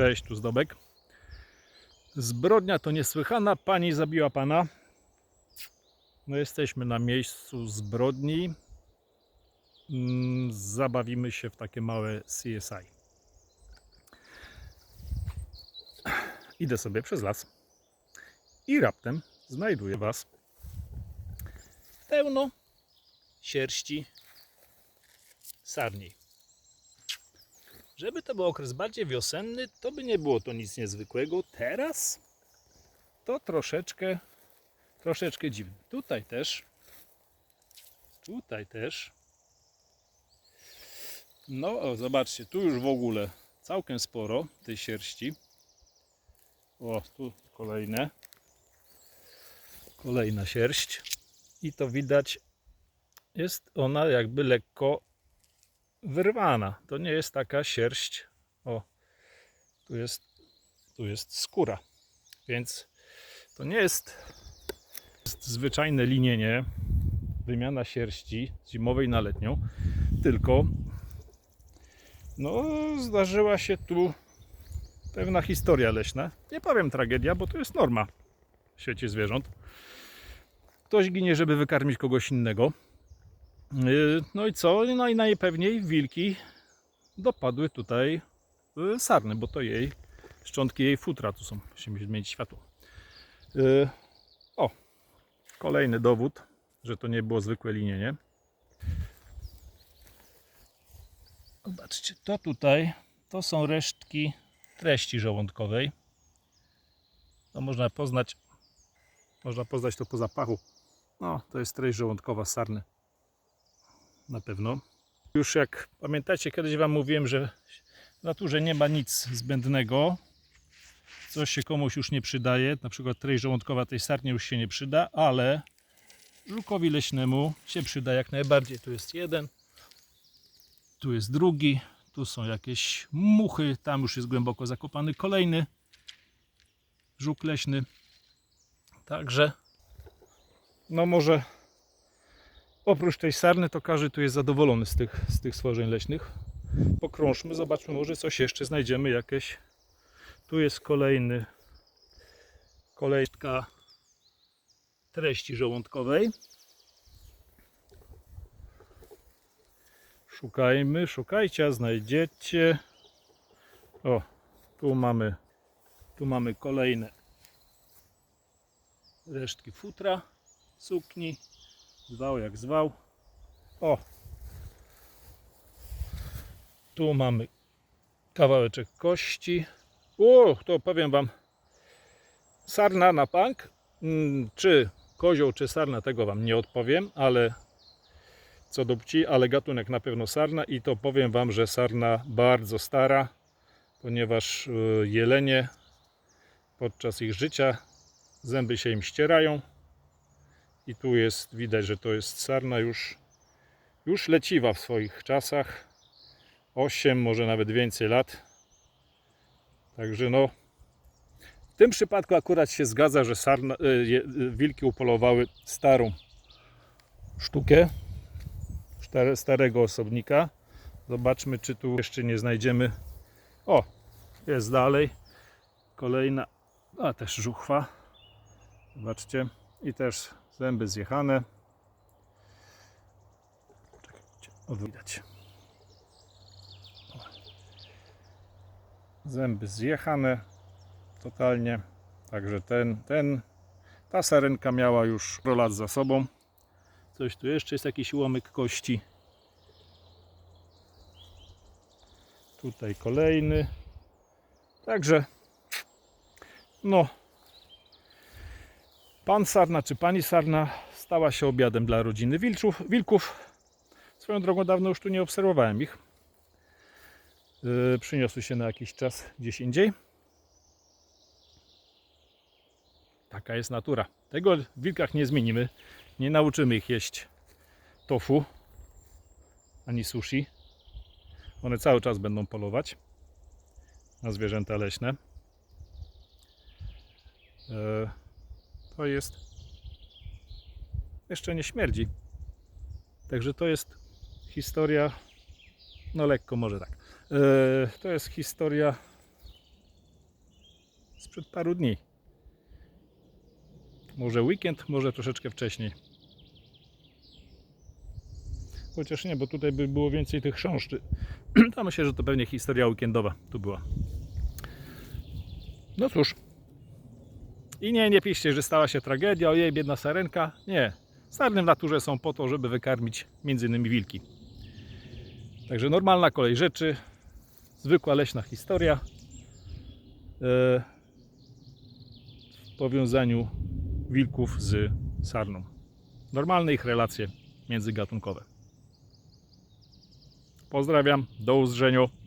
Cześć, tu Zdobek. Zbrodnia to niesłychana, pani zabiła pana. No jesteśmy na miejscu zbrodni. Mm, Zabawimy się w takie małe CSI. Idę sobie przez las i raptem znajduję was pełno sierści sarni. Żeby to był okres bardziej wiosenny, to by nie było to nic niezwykłego. Teraz to troszeczkę, troszeczkę dziwne. Tutaj też, tutaj też. No, o, zobaczcie, tu już w ogóle całkiem sporo tej sierści. O, tu kolejne. Kolejna sierść. I to widać, jest ona jakby lekko wyrwana. To nie jest taka sierść. O, tu jest, tu jest skóra. Więc to nie jest, jest zwyczajne linienie, wymiana sierści zimowej na letnią, tylko no, zdarzyła się tu pewna historia leśna. Nie powiem tragedia, bo to jest norma w świecie zwierząt. Ktoś ginie, żeby wykarmić kogoś innego. Yy, No i co? No i najpewniej wilki dopadły tutaj yy, sarny, bo to jej szczątki jej futra tu są. Musimy zmienić światło. Yy, O, kolejny dowód, że to nie było zwykłe linienie. Zobaczcie, to tutaj to są resztki treści żołądkowej. To można poznać, można poznać to po zapachu. No, to jest treść żołądkowa sarny na pewno. Już jak pamiętacie, kiedyś Wam mówiłem, że w naturze nie ma nic zbędnego. Coś się komuś już nie przydaje. Na przykład treść żołądkowa tej sarni już się nie przyda, ale żukowi leśnemu się przyda jak najbardziej. Tu jest jeden, tu jest drugi, tu są jakieś muchy, tam już jest głęboko zakopany kolejny żuk leśny. Także, no może Oprócz tej sarny to każdy tu jest zadowolony z tych, z tych stworzeń leśnych. Pokrążmy, zobaczmy, może coś jeszcze znajdziemy jakieś. Tu jest kolejny kolejka treści żołądkowej. Szukajmy, szukajcie, a znajdziecie. O, tu mamy, tu mamy kolejne resztki futra, sukni. Zwał jak zwał. O! Tu mamy kawałeczek kości. O, to powiem Wam. Sarna na pank. Mm, Czy kozioł, czy sarna, tego Wam nie odpowiem, ale co do pci, ale gatunek na pewno sarna i to powiem Wam, że sarna bardzo stara, ponieważ y, jelenie podczas ich życia zęby się im ścierają i tu jest widać, że to jest sarna już, już leciwa w swoich czasach. 8, może nawet więcej lat. Także no, w tym przypadku akurat się zgadza, że sarna, je- y, wilki upolowały starą sztukę stare- starego osobnika. Zobaczmy, czy tu jeszcze nie znajdziemy. O, jest dalej. Kolejna, a też żuchwa. Zobaczcie. I też zęby zjechane. Czekajcie, o, widać. O. Zęby zjechane totalnie. Także ten, ten, ta sarenka miała już lat za sobą. Coś tu jeszcze jest jakiś ułamek kości. Tutaj kolejny. Także no Pan Sarna czy pani Sarna stała się obiadem dla rodziny wilczów, wilków. Swoją drogą dawno już tu nie obserwowałem ich. Yy, przyniosły się na jakiś czas gdzieś indziej. Taka jest natura. Tego w wilkach nie zmienimy. Nie nauczymy ich jeść tofu ani sushi. One cały czas będą polować na zwierzęta leśne. Yy, to jest jeszcze nie śmierdzi. Także to jest historia, no lekko może tak. E, to jest historia sprzed paru dni. Może weekend, może troszeczkę wcześniej. Chociaż nie, bo tutaj by było więcej tych chrząszczy. To myślę, że to pewnie historia weekendowa tu była. No cóż. I nie, nie piszcie, że stała się tragedia, ojej, biedna sarenka. Nie. Sarny w naturze są po to, żeby wykarmić innymi wilki. Także normalna kolej rzeczy. Zwykła leśna historia. E, w powiązaniu wilków z sarną. Normalne ich relacje międzygatunkowe. Pozdrawiam, do usłyszenia.